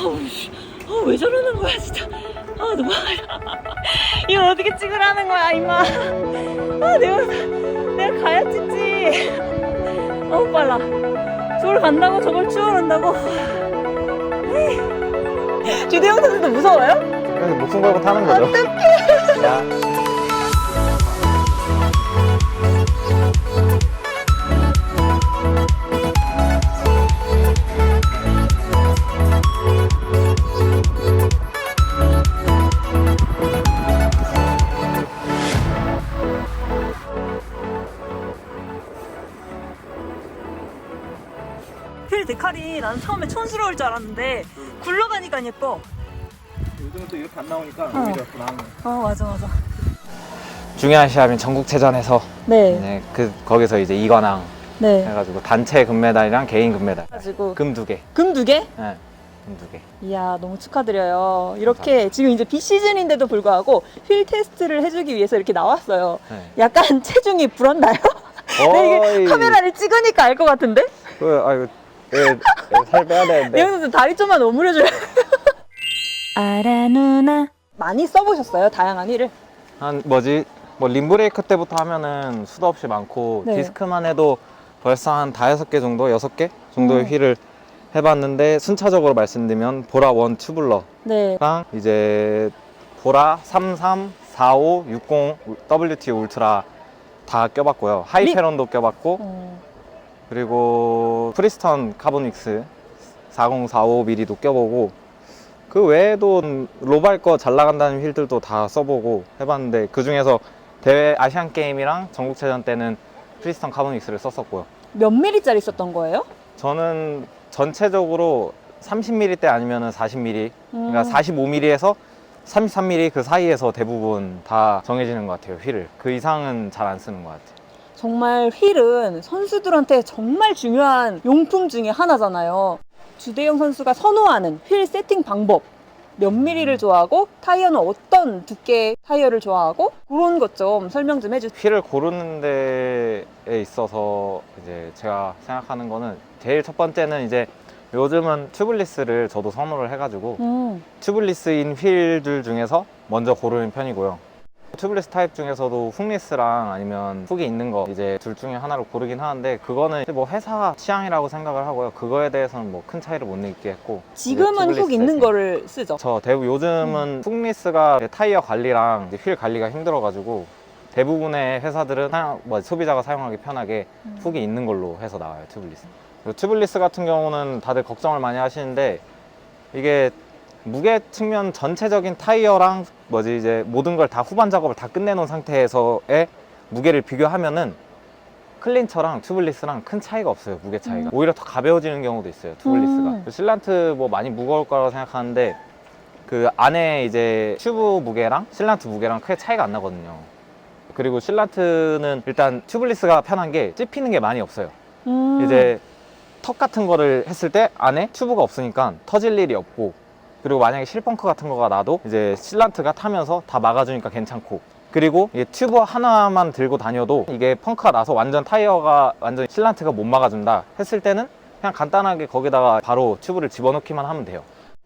아우, 씨. 아, 왜 저러는 거야, 진짜. 아, 너무. 이걸 어떻게 찍으라는 거야, 임마. 아, 내가, 내가 가야 찍지. 어우, 빨라. 저걸 간다고, 저걸 추월한다고. 주대영 선수도 무서워요? 목숨 걸고 타는 거죠. 어떡해. 야. 데칼이 나는 처음에 촌스러울 줄 알았는데 굴러가니까 예뻐. 요즘은 또 이렇게 안 나오니까 어. 오히려 더 나오네. 어, 맞아, 맞아. 중요한 시합인 전국체전에서 네, 네, 그 거기서 이제 이관왕 네. 해가지고 단체 금메달이랑 개인 금메달 가지고 금 두 개. 금 두 개? 네, 금두 개. 이야 너무 축하드려요. 이렇게 지금 이제 비 시즌인데도 불구하고 휠 테스트를 해주기 위해서 이렇게 나왔어요. 네. 약간 체중이 불었나요? 네, 이게. 카메라를 찍으니까 알 것 같은데? 그, 아이고, 예, 예, 살 빼야 되는데. 선수 다리 좀만 오므려줘요. 알아 누나. 많이 써보셨어요 다양한 휠을? 한 뭐지? 뭐 림브레이크 때부터 하면은 수도 없이 많고 네. 디스크만 해도 벌써 한 다여섯 개 정도, 여섯 개 정도의 음. 휠을 해봤는데 순차적으로 말씀드리면 보라 원 튜블러랑 네. 이제 보라 33, 45, 60, WT 울트라 다 껴봤고요. 하이페론도 껴봤고 어, 그리고 프리스턴 카보닉스 4045mm도 껴보고 그 외에도 로발 거 잘 나간다는 휠들도 다 써보고 해봤는데 그 중에서 대회 아시안 게임이랑 전국체전 때는 프리스턴 카보닉스를 썼었고요. 몇 미리짜리 썼던 거예요? 저는 전체적으로 30mm 대 아니면 40mm, 그러니까 음. 45mm에서 33mm 그 사이에서 대부분 다 정해지는 것 같아요. 휠을 그 이상은 잘 안 쓰는 것 같아요. 정말 휠은 선수들한테 정말 중요한 용품 중에 하나잖아요. 주대영 선수가 선호하는 휠 세팅 방법. 몇 미리를 좋아하고 타이어는 어떤 두께 타이어를 좋아하고 그런 것 좀 설명 좀 해주세요. 휠을 고르는 데에 있어서 이제 제가 생각하는 거는 제일 첫 번째는 이제 요즘은 튜블리스를 저도 선호를 해가지고 음, 튜블리스인 휠들 중에서 먼저 고르는 편이고요. 튜블리스 타입 중에서도 훅리스랑 아니면 훅이 있는 거 이제 둘 중에 하나를 고르긴 하는데 그거는 뭐 회사 취향이라고 생각을 하고요. 그거에 대해서는 뭐 큰 차이를 못 느끼겠고 지금은 훅 있는 거를 쓰죠. 저 대부 요즘은 훅리스가 타이어 관리랑 이제 휠 관리가 힘들어가지고 대부분의 회사들은 사용- 뭐 소비자가 사용하기 편하게 음. 훅이 있는 걸로 해서 나와요 튜블리스. 그리고 튜블리스 같은 경우는 다들 걱정을 많이 하시는데 이게 무게 측면 전체적인 타이어랑 뭐지 이제 모든 걸 다 후반 작업을 다 끝내놓은 상태에서의 무게를 비교하면은 클린처랑 튜블리스랑 큰 차이가 없어요 무게 차이가. 음. 오히려 더 가벼워지는 경우도 있어요 튜블리스가. 음. 실란트 뭐 많이 무거울 거라고 생각하는데 그 안에 이제 튜브 무게랑 실란트 무게랑 크게 차이가 안 나거든요. 그리고 실란트는 일단 튜블리스가 편한 게 찝히는 게 많이 없어요. 음, 이제 턱 같은 거를 했을 때 안에 튜브가 없으니까 터질 일이 없고 그리고 만약에 실펑크 같은 거가 나도 이제 실란트가 타면서 다 막아주니까 괜찮고 그리고 이게 튜브 하나만 들고 다녀도 이게 펑크가 나서 완전 타이어가 완전 실란트가 못 막아준다 했을 때는 그냥 간단하게 거기다가 바로 튜브를 집어넣기만 하면 돼요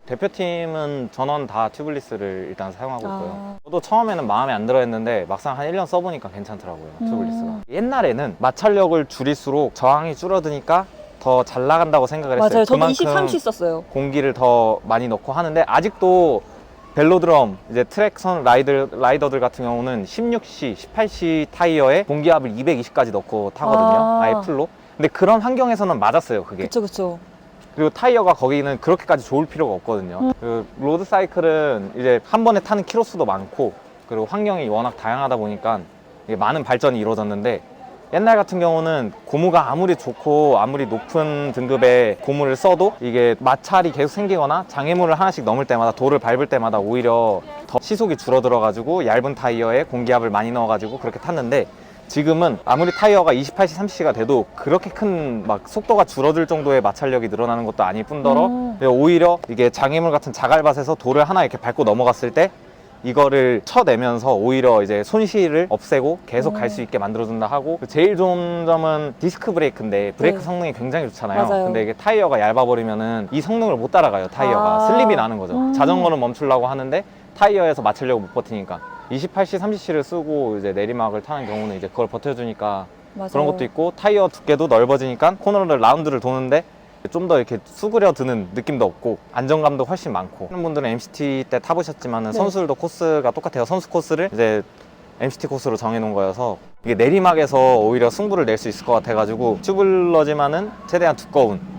대표팀은 전원 다 튜블리스를 일단 사용하고 있고요 아. 저도 처음에는 마음에 안 들어 했는데 막상 한 1년 써보니까 괜찮더라고요 음. 튜블리스가 옛날에는 마찰력을 줄일수록 저항이 줄어드니까 더 잘 나간다고 생각을 했어요 맞아요. 저도 그만큼 20, 30 썼어요. 공기를 더 많이 넣고 하는데 아직도 벨로드럼 이제 트랙선 라이더, 라이더들 같은 경우는 16C, 18C 타이어에 공기압을 220까지 넣고 타거든요 아. 아. 예 풀로 근데 그런 환경에서는 맞았어요 그게 그쵸 그쵸. 그리고 타이어가 거기는 그렇게까지 좋을 필요가 없거든요. 음. 그 로드 사이클은 이제 한 번에 타는 키로수도 많고 그리고 환경이 워낙 다양하다 보니까 이게 많은 발전이 이루어졌는데 옛날 같은 경우는 고무가 아무리 좋고 아무리 높은 등급의 고무를 써도 이게 마찰이 계속 생기거나 장애물을 하나씩 넘을 때마다 돌을 밟을 때마다 오히려 더 시속이 줄어들어 가지고 얇은 타이어에 공기압을 많이 넣어 가지고 그렇게 탔는데 지금은 아무리 타이어가 28C, 30C가 돼도 그렇게 큰 막 속도가 줄어들 정도의 마찰력이 늘어나는 것도 아닐 뿐더러 음. 오히려 이게 장애물 같은 자갈밭에서 돌을 하나 이렇게 밟고 넘어갔을 때 이거를 쳐내면서 오히려 이제 손실을 없애고 계속 갈 수 있게 만들어준다 하고 제일 좋은 점은 디스크 브레이크인데 브레이크 네. 성능이 굉장히 좋잖아요. 맞아요. 근데 이게 타이어가 얇아버리면은 이 성능을 못 따라가요. 타이어가 아. 슬립이 나는 거죠. 음. 자전거는 멈추려고 하는데 타이어에서 맞추려고 못 버티니까 28C, 30C를 쓰고 이제 내리막을 타는 경우는 이제 그걸 버텨주니까 맞아요. 그런 것도 있고 타이어 두께도 넓어지니까 코너를 라운드를 도는데 좀 더 이렇게 수그려 드는 느낌도 없고 안정감도 훨씬 많고 하는 분들은 MCT 때 타보셨지만 은 네. 선수들도 코스가 똑같아요 선수 코스를 이제 MCT 코스로 정해놓은 거여서 이게 내리막에서 오히려 승부를 낼 수 있을 것 같아가지고 튜블러지만은 최대한 두꺼운 네.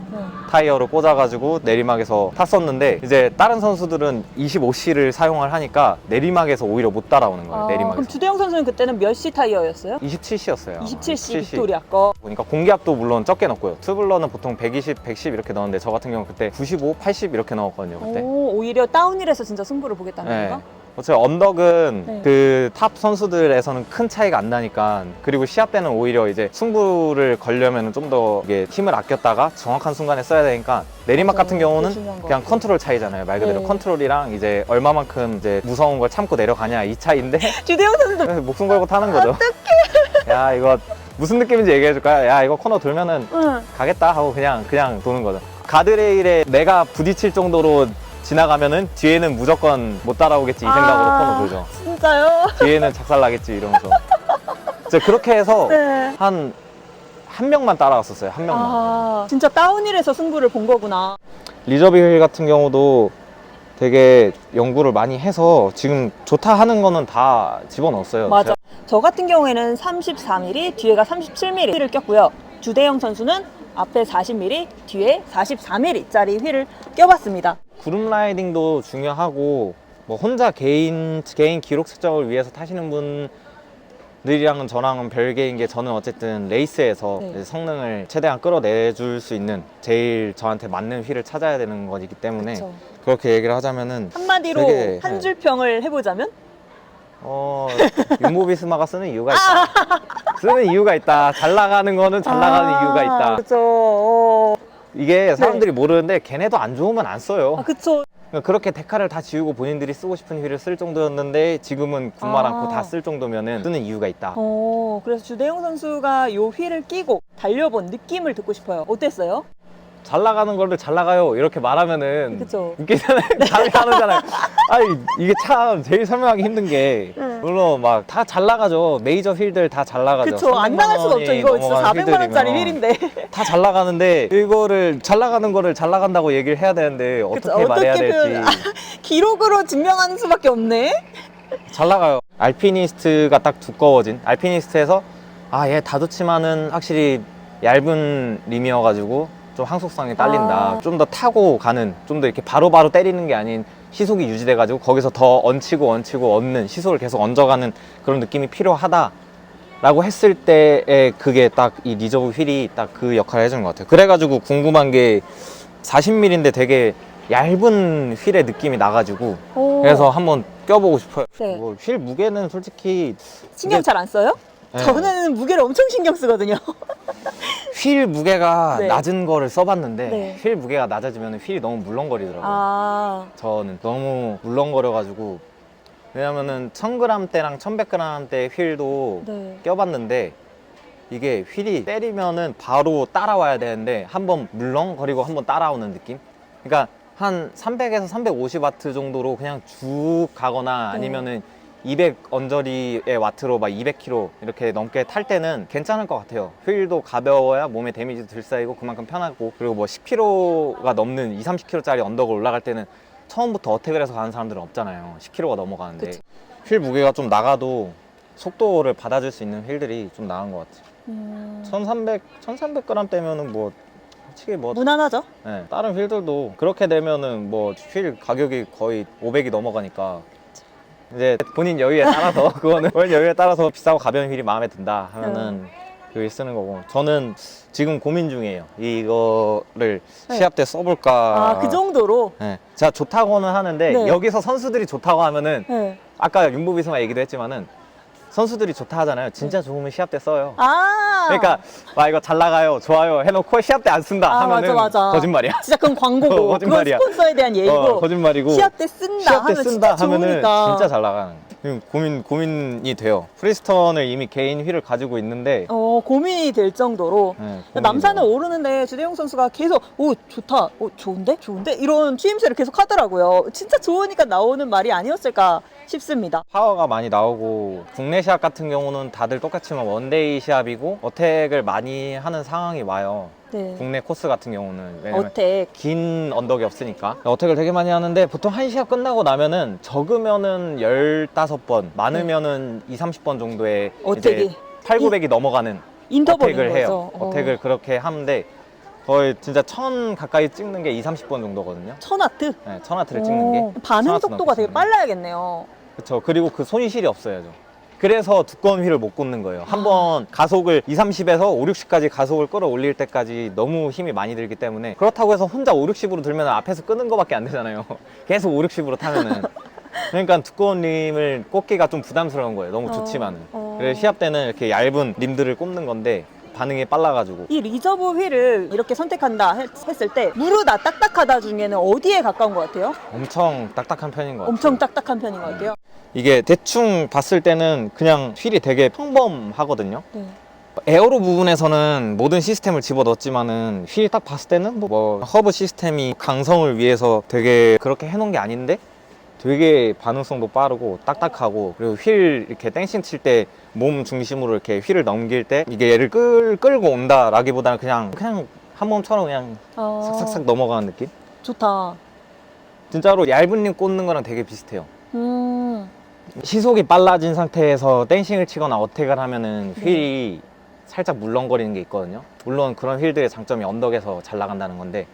타이어를 꽂아가지고 내리막에서 탔었는데 이제 다른 선수들은 25C를 사용을 하니까 내리막에서 오히려 못 따라오는 거예요 아, 내리막에서 그럼 주대영 선수는 그때는 몇 C 타이어였어요? 27C였어요 27C 빅토리아 거. 보니까 공기압도 물론 적게 넣고요. 튜블러는 보통 120, 110 이렇게 넣었는데 저 같은 경우 그때 95, 80 이렇게 넣었거든요. 그때. 오, 오히려 다운힐에서 진짜 승부를 보겠다는 네. 건가? 어차피 언덕은 네. 그 탑 선수들에서는 큰 차이가 안 나니까 그리고 시합 때는 오히려 이제 승부를 걸려면 좀 더 이게 힘을 아꼈다가 정확한 순간에 써야 되니까 내리막. 같은 경우는 그냥. 컨트롤 차이잖아요. 말 그대로 네. 컨트롤이랑 이제 얼마만큼 이제 무서운 걸 참고 내려가냐 이 차이인데 주대영 선수도 그래서 목숨 걸고 타는 거죠. 야 이거 무슨 느낌인지 얘기해 줄까요? 야 이거 코너 돌면은 응. 가겠다 하고 그냥 그냥 도는 거죠. 가드레일에 내가 부딪힐 정도로 지나가면은 뒤에는 무조건 못 따라오겠지 이 생각으로 아. 코너 돌죠. 진짜요? 뒤에는 작살나겠지 이러면서. 진짜 그렇게 해서 네. 한 한 명만 따라갔었어요. 한 명만. 아, 진짜 다운힐에서 승부를 본 거구나. 리저비 힐 같은 경우도 되게 연구를 많이 해서 지금 좋다 하는 거는 다 집어넣었어요. 맞아. 저 같은 경우에는 34mm, 뒤에가 37mm를 꼈고요. 주대영 선수는 앞에 40mm, 뒤에 44mm짜리 휠을 껴봤습니다. 그룹 라이딩도 중요하고 뭐 혼자 개인 개인 기록 측정을 위해서 타시는 분 들이랑은 저랑은 별개인 게 저는 어쨌든 레이스에서 네. 성능을 최대한 끌어내줄 수 있는 제일 저한테 맞는 휠을 찾아야 되는 거기 때문에 그쵸. 그렇게 얘기를 하자면은 한마디로 되게, 한 네. 줄 평을 해보자면 어 윤모비스마가 쓰는 이유가 있다. 쓰는 이유가 있다. 잘 나가는 거는 잘 나가는 이유가 있다. 그렇죠. 어. 이게 사람들이 모르는데 걔네도 안 좋으면 안 써요. 아, 그쵸. 그러니까 그렇게 데카를 다 지우고 본인들이 쓰고 싶은 휠을 쓸 정도였는데 지금은 군말 아. 않고 다 쓸 정도면은 쓰는 이유가 있다. 어, 그래서 주대영 선수가 요 휠을 끼고 달려본 느낌을 듣고 싶어요. 어땠어요? 잘 나가는 거를 잘 나가요 이렇게 말하면은 그쵸. 웃기잖아요. 잘 나가잖아요. 아니 이게 참 제일 설명하기 힘든 게 응. 물론 막 다 잘 나가죠. 메이저 휠들 다 잘 나가죠. 그쵸. 안 나갈 수가 없죠. 이거 진짜 400만 원짜리 휠인데. 다 잘 나가는데 이거를 잘 나가는 거를 잘 나간다고 얘기를 해야 되는데 그쵸. 어떻게 말해야 어떻게 될지 표현- 기록으로 증명하는 수밖에 없네. 잘 나가요. 알피니스트가 딱 두꺼워진 알피니스트에서 아 얘 다 좋지만은 확실히 얇은 림이어가지고 좀 항속성이 딸린다. 아. 좀 더 타고 가는 좀 더 이렇게 바로바로 때리는 게 아닌 시속이 유지돼가지고 거기서 더 얹히고 얹히고 얹는 시속을 계속 얹어가는 그런 느낌이 필요하다. 라고 했을 때에 그게 딱 이 리저브 휠이 딱 그 역할을 해주는 것 같아요. 그래가지고 궁금한 게 40mm인데 되게 얇은 휠의 느낌이 나가지고 오. 그래서 한번 껴보고 싶어요. 네. 뭐휠 무게는 솔직히 신경 이게- 잘안 써요? 네. 저는 무게를 엄청 신경 쓰거든요. 휠 무게가 네. 낮은 거를 써봤는데 네. 휠 무게가 낮아지면 휠이 너무 물렁거리더라고요. 아, 저는 너무 물렁거려가지고 왜냐면은 1000g대랑 1100g대 휠도 네. 껴봤는데 이게 휠이 때리면은 바로 따라와야 되는데 한번 물렁거리고 한번 따라오는 느낌? 그러니까 한 300에서 350와트 정도로 그냥 쭉 가거나 네. 아니면은 200 언저리의 와트로 막 200km 이렇게 넘게 탈 때는 괜찮을 것 같아요. 휠도 가벼워야 몸에 데미지도 덜 쌓이고 그만큼 편하고 그리고 뭐 10km가 넘는 2, 30km짜리 언덕을 올라갈 때는 처음부터 어택을 해서 가는 사람들은 없잖아요. 10km가 넘어가는데 그쵸. 휠 무게가 좀 나가도 속도를 받아줄 수 있는 휠들이 좀 나은 것 같아요. 음, 1300, 1300g 되면은 뭐 솔직히 뭐 무난하죠? 네, 다른 휠들도 그렇게 되면은 뭐 휠 가격이 거의 500이 넘어가니까 이제 본인 여유에 따라서 그거는 본인 여유에 따라서 비싸고 가벼운 휠이 마음에 든다 하면은 그휠 쓰는 거고 저는 지금 고민 중이에요 이거를 네. 시합 때 써볼까 아, 그 정도로? 네. 제가 좋다고는 하는데 네. 여기서 선수들이 좋다고 하면은 네. 아까 윤보비스마 얘기도 했지만은 선수들이 좋다 하잖아요. 진짜 좋으면 시합 때 써요. 아. 그러니까 와 이거 잘 나가요, 좋아요 해놓고 시합 때 안 쓴다 아, 하면은 맞아, 맞아. 거짓말이야. 진짜 그건 광고고. 어, 그건 거짓말이야. 스폰서에 대한 예의고. 어, 거짓말이고 시합 때 쓴다 시합 때 하면 쓴다 진짜 하면은 좋으니까. 진짜 잘 나가는. 지금 고민 고민이 돼요. 프리스턴을 이미 개인 휠을 가지고 있는데 어, 고민이 될 정도로. 네, 고민이 남산을 돼요. 오르는데 주대용 선수가 계속 오 좋다, 오 좋은데, 좋은데 이런 추임새를 계속 하더라고요. 진짜 좋으니까 나오는 말이 아니었을까 싶습니다. 파워가 많이 나오고 국내 시합 같은 경우는 다들 똑같지만 원데이 시합이고 어택을 많이 하는 상황이 와요. 네. 국내 코스 같은 경우는 왜냐면 어택. 긴 언덕이 없으니까 어택을 되게 많이 하는데 보통 한 시합 끝나고 나면은 적으면은 15번 많으면은 2, 30번 정도의 어택이. 이제 8, 900이 넘어가는 인터벌인 어택을 거죠. 해요. 어. 어택을 그렇게 하는데 거의 진짜 천 가까이 찍는 게 2, 30번 정도거든요. 천하트. 네, 천 하트를 찍는 게. 오, 반응 속도가 되게. 빨라야겠네요. 그렇죠. 그리고 그 손실이 없어야죠. 그래서 두꺼운 휠을 못 꽂는 거예요. 아. 한번 가속을 2, 30에서 5, 60까지 가속을 끌어올릴 때까지 너무 힘이 많이 들기 때문에 그렇다고 해서 혼자 5, 60으로 들면 앞에서 끄는 거밖에 안 되잖아요. 계속 5, 60으로 타면은. 그러니까 두꺼운 림을 꽂기가 좀 부담스러운 거예요. 너무 어, 좋지만은. 어. 그래서 시합 때는 이렇게 얇은 림들을 꼽는 건데 반응이 빨라가지고 이 리저브 휠을 이렇게 선택한다 했- 했을 때 무르다 딱딱하다 중에는 어디에 가까운 것 같아요? 엄청 딱딱한 편인 것 같아요. 엄청 딱딱한 편인 것 같아요. 이게 대충 봤을 때는 그냥 휠이 되게 평범하거든요. 네. 에어로 부분에서는 모든 시스템을 집어넣었지만은 휠 딱 봤을 때는 뭐, 뭐 허브 시스템이 강성을 위해서 되게 그렇게 해놓은 게 아닌데 되게 반응성도 빠르고 딱딱하고 그리고 휠 이렇게 땡싱 칠때 몸 중심으로 이렇게 휠을 넘길 때 이게 얘를 끌, 끌고 온다라기보다는 그냥 그냥 한 몸처럼 그냥 어, 삭삭삭 넘어가는 느낌? 좋다. 진짜로 얇은 림 꽂는 거랑 되게 비슷해요. 음, 시속이 빨라진 상태에서 댄싱을 치거나 어택을 하면은 휠이 살짝 물렁거리는 게 있거든요. 물론 그런 휠들의 장점이 언덕에서 잘 나간다는 건데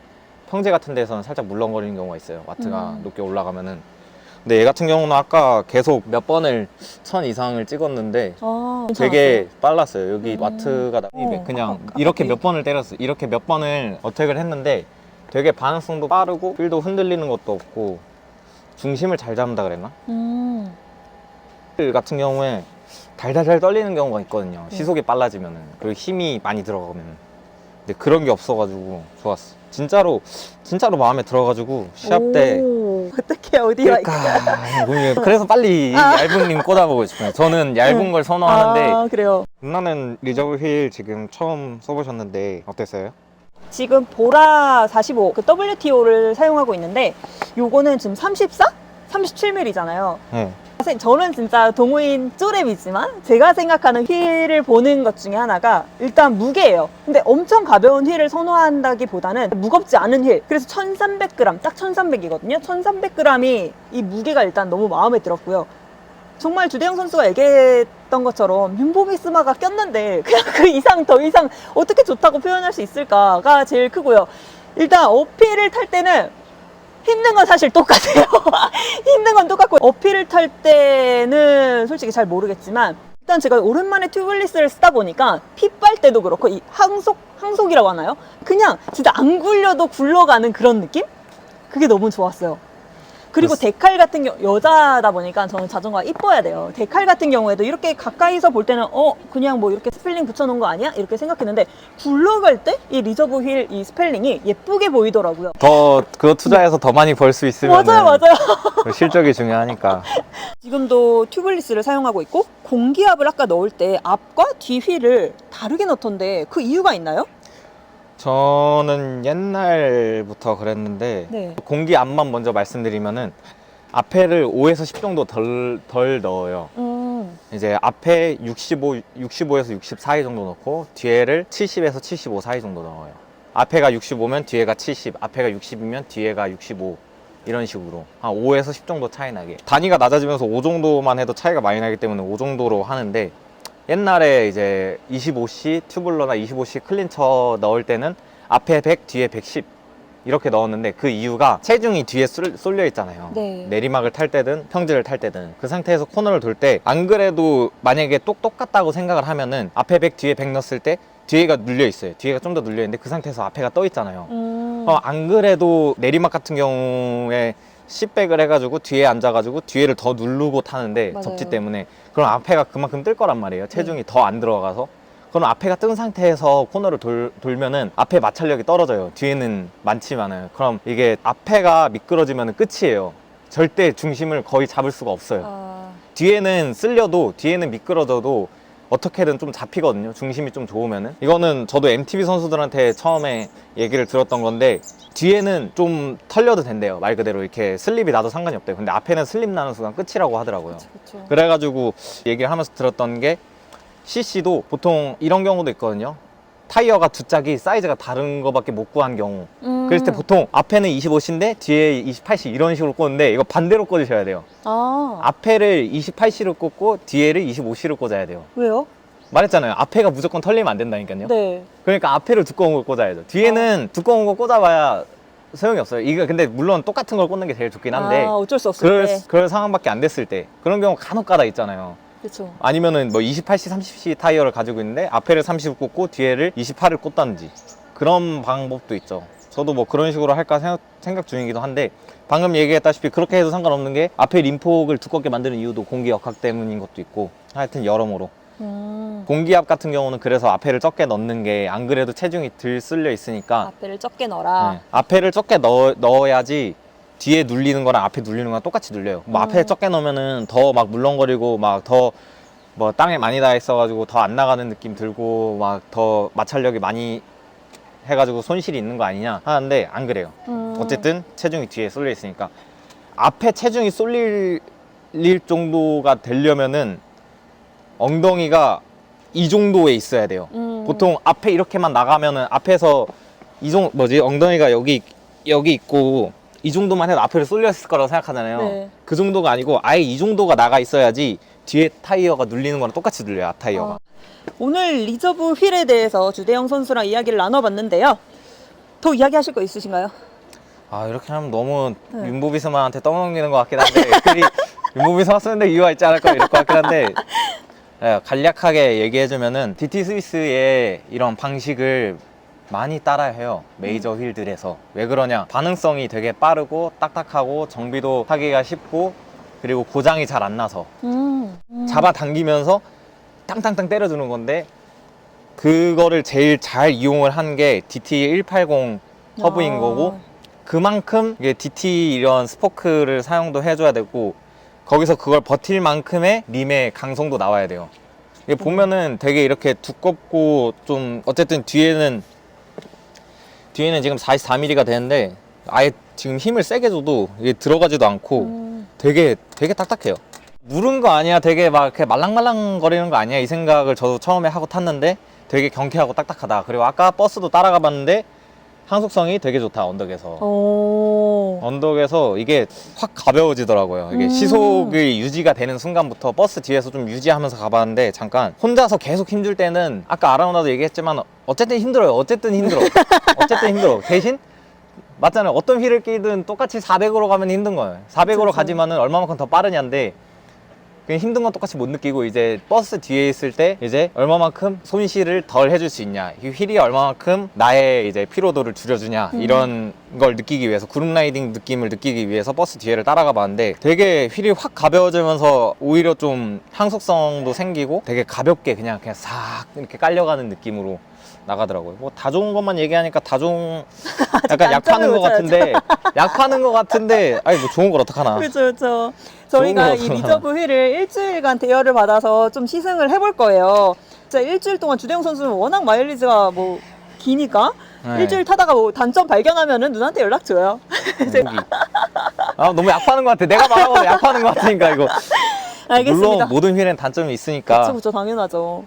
평지 같은 데서는 살짝 물렁거리는 경우가 있어요. 와트가 음. 높게 올라가면은. 근데 얘 같은 경우는 아까 계속 몇 번을 천 이상을 찍었는데 아, 되게 빨랐어요. 여기 음. 와트가 나- 어, 그냥 이렇게 몇 번을 때렸어요. 이렇게 몇 번을 어택을 했는데 되게 반응성도 빠르고 휠도 흔들리는 것도 없고 중심을 잘 잡는다 그랬나? 음, 휠 같은 경우에 달달달 떨리는 경우가 있거든요. 네. 시속이 빨라지면은 그리고 힘이 많이 들어가면. 근데 그런 게 없어가지고 좋았어. 진짜로 진짜로 마음에 들어가지고 시합 때. 오, 어떻게 어디가 그러니까 고민이- 그래서 빨리 이 아. 얇은 림 꽂아보고 싶어요. 저는 얇은 걸 선호하는데 아, 그래요. 누나는 리저브 휠 지금 처음 써보셨는데 어땠어요? 지금 보라 45, 그 WTO를 사용하고 있는데 요거는 지금 34? 37mm잖아요. 네. 사실 저는 진짜 동호인 쪼렙이지만 제가 생각하는 휠을 보는 것 중에 하나가 일단 무게예요. 근데 엄청 가벼운 휠을 선호한다기보다는 무겁지 않은 휠. 그래서 1300g, 딱 1300이거든요. 1300g이 이 무게가 일단 너무 마음에 들었고요. 정말 주대영 선수가 얘기했던 것처럼 윤보미스마가 꼈는데 그냥 그 이상 더 이상 어떻게 좋다고 표현할 수 있을까가 제일 크고요. 일단 어필을 탈 때는 힘든 건 사실 똑같아요. 힘든 건 똑같고 어필을 탈 때는 솔직히 잘 모르겠지만 일단 제가 오랜만에 튜블리스를 쓰다 보니까 핏빨 때도 그렇고 이 항속 항속이라고 하나요? 그냥 진짜 안 굴려도 굴러가는 그런 느낌? 그게 너무 좋았어요. 그리고 데칼 같은 경우 여자다 보니까 저는 자전거가 이뻐야 돼요. 데칼 같은 경우에도 이렇게 가까이서 볼 때는 어 그냥 뭐 이렇게 스펠링 붙여놓은 거 아니야? 이렇게 생각했는데 굴러갈 때 이 리저브 휠 이 스펠링이 예쁘게 보이더라고요. 더 그거 투자해서 더 많이 벌 수 있으면 맞아요, 맞아요. 실적이 중요하니까. 지금도 튜블리스를 사용하고 있고 공기압을 아까 넣을 때 앞과 뒤 휠을 다르게 넣던데 그 이유가 있나요? 저는 옛날부터 그랬는데 네. 공기 압만 먼저 말씀드리면은 앞에를 5에서 10 정도 덜, 덜 넣어요. 음, 이제 앞에 65, 65에서 60 사이 정도 넣고 뒤에를 70에서 75 사이 정도 넣어요. 앞에가 65면 뒤에가 70, 앞에가 60이면 뒤에가 65 이런 식으로 한 5에서 10 정도 차이 나게 단위가 낮아지면서 5 정도만 해도 차이가 많이 나기 때문에 5 정도로 하는데 옛날에 이제 25C 튜블러나 25C 클린처 넣을 때는 앞에 100, 뒤에 110 이렇게 넣었는데 그 이유가 체중이 뒤에 쏠- 쏠려 있잖아요. 네. 내리막을 탈 때든 평지를 탈 때든 그 상태에서 코너를 돌 때 안 그래도 만약에 똑 똑같다고 생각을 하면은 앞에 100 뒤에 100 넣었을 때 뒤에가 눌려 있어요. 뒤에가 좀 더 눌려 있는데 그 상태에서 앞에가 떠 있잖아요. 음. 어, 안 그래도 내리막 같은 경우에 씹백을 해가지고 뒤에 앉아가지고 뒤에를 더 누르고 타는데 맞아요. 접지 때문에 그럼 앞에가 그만큼 뜰 거란 말이에요. 체중이 더 안 들어가서. 그럼 앞에가 뜬 상태에서 코너를 돌, 돌면은 앞에 마찰력이 떨어져요. 뒤에는 많지만은. 그럼 이게 앞에가 미끄러지면 끝이에요. 절대 중심을 거의 잡을 수가 없어요. 아, 뒤에는 쓸려도 뒤에는 미끄러져도 어떻게든 좀 잡히거든요. 중심이 좀 좋으면은. 이거는 저도 MTB 선수들한테 처음에 얘기를 들었던 건데 뒤에는 좀 털려도 된대요. 말 그대로 이렇게 슬립이 나도 상관이 없대요. 근데 앞에는 슬립 나는 순간 끝이라고 하더라고요. 그래가지고 얘기를 하면서 들었던 게 CC도 보통 이런 경우도 있거든요. 타이어가 두 짝이 사이즈가 다른 거밖에 못 구한 경우. 음. 그랬을 때 보통 앞에는 25C인데 뒤에 28C 이런 식으로 꽂는데 이거 반대로 꽂으셔야 돼요. 아, 앞에를 28C로 꽂고 뒤에를 25C로 꽂아야 돼요. 왜요? 말했잖아요. 앞에가 무조건 털리면 안 된다니까요. 네. 그러니까 앞에를 두꺼운 걸 꽂아야죠. 뒤에는 두꺼운 거 꽂아봐야 소용이 없어요. 이거 근데 물론 똑같은 걸 꽂는 게 제일 좋긴 한데 아, 어쩔 수 없을 그럴, 때. 그럴 상황밖에 안 됐을 때 그런 경우 간혹 가다 있잖아요. 그렇죠. 아니면은 뭐 28C, 30C 타이어를 가지고 있는데 앞에를 30 꽂고 뒤에를 28을 꽂다든지 그런 방법도 있죠. 저도 뭐 그런 식으로 할까 생각, 생각 중이기도 한데 방금 얘기했다시피 그렇게 해도 상관없는 게 앞에 림폭을 두껍게 만드는 이유도 공기 역학 때문인 것도 있고 하여튼 여러모로 음. 공기압 같은 경우는 그래서 앞에를 적게 넣는 게 안 그래도 체중이 덜 쓸려 있으니까 앞에를 적게 넣어라. 네. 앞에를 적게 넣어, 넣어야지 뒤에 눌리는 거랑 앞에 눌리는 거랑 똑같이 눌려요. 뭐 음. 앞에 적게 넣으면은 더 막 물렁거리고 막 더 뭐 땅에 많이 닿아 있어가지고 더 안 나가는 느낌 들고 막 더 마찰력이 많이 해가지고 손실이 있는 거 아니냐 하는데 안 그래요. 음. 어쨌든 체중이 뒤에 쏠려 있으니까 앞에 체중이 쏠릴 정도가 되려면은 엉덩이가 이 정도에 있어야 돼요. 음. 보통 앞에 이렇게만 나가면은 앞에서 이정 뭐지 엉덩이가 여기 여기 있고 이 정도만 해도 앞으로 쏠려 있을 거라고 생각하잖아요. 네. 그 정도가 아니고 아예 이 정도가 나가 있어야지 뒤에 타이어가 눌리는 거랑 똑같이 눌려요. 앞 타이어가. 어. 오늘 리저브 휠에 대해서 주대영 선수랑 이야기를 나눠봤는데요. 더 이야기하실 거 있으신가요? 아 이렇게 하면 너무 네. 윤보비 스마한테 떠넘기는 것 같긴 한데 애들이 윤보비 스마 쓰는데 이유가 있지 않을까 이럴 것 같긴 한데 예, 간략하게 얘기해주면은 DT 스위스의 이런 방식을 많이 따라해요 메이저 휠들에서 왜 그러냐 반응성이 되게 빠르고 딱딱하고 정비도 하기가 쉽고 그리고 고장이 잘 안 나서 음. 음. 잡아당기면서 땅땅땅 때려주는 건데 그거를 제일 잘 이용을 한 게 DT 180 허브인 아. 거고 그만큼 이게 DT 이런 스포크를 사용도 해줘야 되고 거기서 그걸 버틸 만큼의 림의 강성도 나와야 돼요. 이게 보면은 되게 이렇게 두껍고 좀 어쨌든 뒤에는 뒤에는 지금 44mm가 되는데 아예 지금 힘을 세게 줘도 이게 들어가지도 않고 음. 되게 되게 딱딱해요. 무른 거 아니야? 되게 막 이렇게 말랑말랑 거리는 거 아니야? 이 생각을 저도 처음에 하고 탔는데 되게 경쾌하고 딱딱하다. 그리고 아까 버스도 따라가 봤는데 항속성이 되게 좋다 언덕에서. 오. 언덕에서 이게 확 가벼워지더라고요. 이게 음. 시속이 유지가 되는 순간부터 버스 뒤에서 좀 유지하면서 가봤는데 잠깐 혼자서 계속 힘줄 때는 아까 아라우나도 얘기했지만 어쨌든 힘들어요. 어쨌든 힘들어. 어쨌든 힘들어. 대신 맞잖아요. 어떤 휠을 끼든 똑같이 400으로 가면 힘든 거예요. 400으로 그렇죠. 가지만은 얼마만큼 더 빠르냐인데 그냥 힘든 건 똑같이 못 느끼고 이제 버스 뒤에 있을 때 이제 얼마만큼 손실을 덜 해줄 수 있냐 이 휠이 얼마만큼 나의 이제 피로도를 줄여주냐 음. 이런 걸 느끼기 위해서 그룹 라이딩 느낌을 느끼기 위해서 버스 뒤에를 따라가 봤는데 되게 휠이 확 가벼워지면서 오히려 좀 항속성도 생기고 되게 가볍게 그냥 그냥 싹 이렇게 깔려가는 느낌으로 나가더라고요. 뭐 다 좋은 것만 얘기하니까 다 좋은 약간 약 파는 것. 같은데 약 파는 것 같은데 아니 뭐 좋은 걸 어떡하나. 그렇죠, 그렇죠. 저희가 이. 리저브 휠을 일주일간 대여를 받아서 좀 시승을 해볼 거예요. 진짜 일주일 동안 주대영 선수는 워낙 마일리지가 뭐 기니까 네. 일주일 타다가 뭐 단점 발견하면은 누나한테 연락 줘요. 목이. 아 너무 약 파는 것 같아. 내가 말하고 약 파는 것 같으니까 이거. 알겠습니다. 물론 모든 휠엔 단점이 있으니까. 그렇죠, 그렇죠, 당연하죠.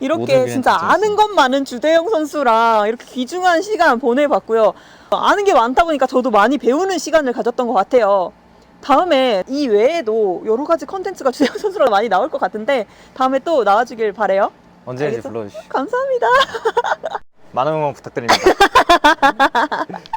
이렇게 진짜 아는 것 많은 주대영 선수랑 이렇게 귀중한 시간 보내봤고요. 아는 게 많다 보니까 저도 많이 배우는 시간을 가졌던 것 같아요. 다음에 이 외에도 여러 가지 컨텐츠가 주대영 선수랑 많이 나올 것 같은데 다음에 또 나와주길 바래요. 언제든지 알겠어? 불러주시죠. 감사합니다. 많은 응원 부탁드립니다.